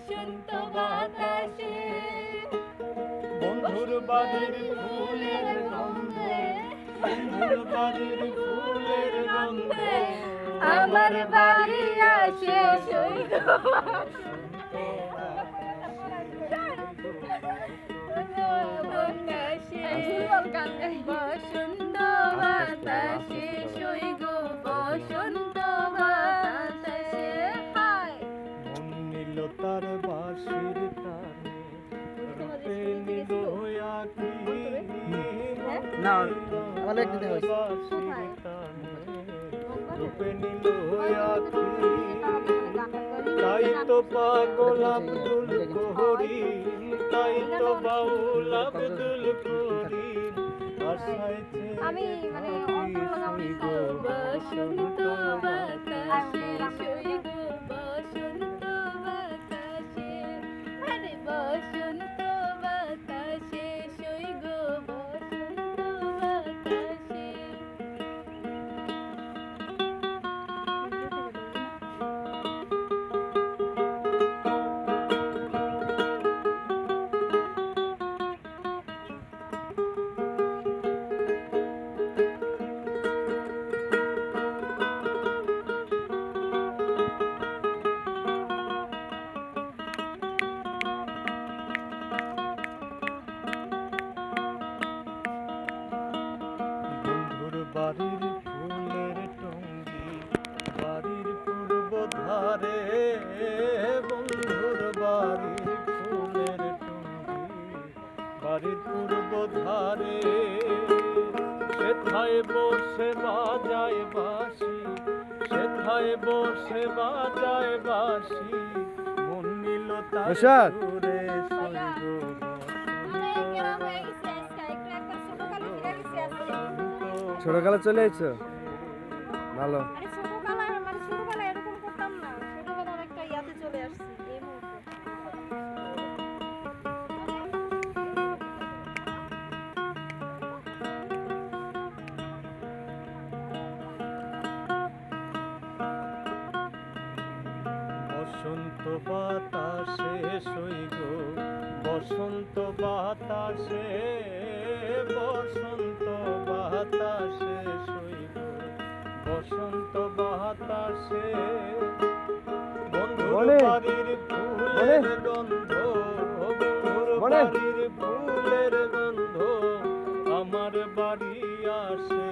বসন্ত বাতাসে বন্ধুর বাড়ির ফুলের গন্ধে বন্ধুর ফুলের গন্ধে আমার বাড়ি আসে না, আমার একদিন হয়েছে। রূপে নিল তাই তো পাগল আব্দুল করিম তাই তো বাউল আব্দুল আশায় আমি মানে অন্তর লাগাম বসন্ত বাতাসে ধারে বন্ধুর বাড়ির ফুলের টঙ্গি। বাড়ির পূর্ব ধারে সেথায় বসে বাজায় বাঁশি সেথায় বসে বাজায় বাঁশি। মন নিল তার প্রসাদ। সুরে সইব মানে কেমন বসন্ত বাতাসে সইগ বসন্ত বাতাসে বসন্ত বাতাসে। বাড়ির ফুলের গন্ধ বাড়ির ফুলের গন্ধ আমার বাড়ি আসে